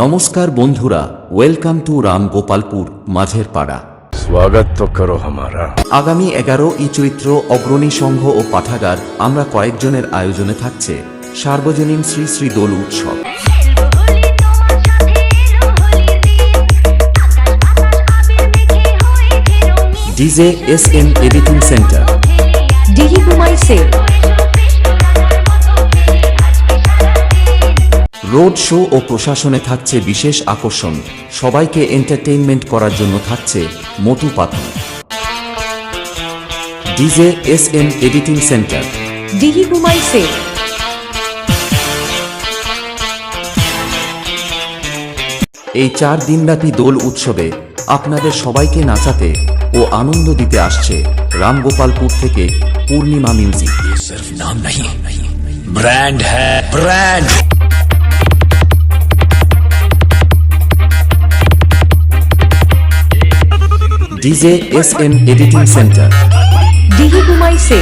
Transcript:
নমস্কার বন্ধুরা welcome to Ram Gopalpur মাঝের পাড়া স্বাগত করো হামারা। আগামী এগারো ই চৈত্র অগ্রণী সংঘ ও পাঠাগার আমরা কয়েকজনের আয়োজনে থাকছে। সার্বজনীন শ্রী শ্রী দোল উৎসব। DJ S M editing centre. Dihi Kumai sell road show ও প্রশাসনে থাকছে বিশেষ আকর্ষণ। সবাইকে এন্টারটেইনমেন্ট করার জন্য থাকছে Motu Patlu DJ S M editing centre. Dihi Kumai এই চার দিনব্যাপী দোল উৎসবে আপনাদের সবাইকে নাচাতে ও আনন্দ দিতে আসছে রামগোপালপুর থেকে পূর্ণিমা মিউজিক। ব্র্যান্ড হ্যাঁ brand DJ S N editing centre. Dihi Kumai से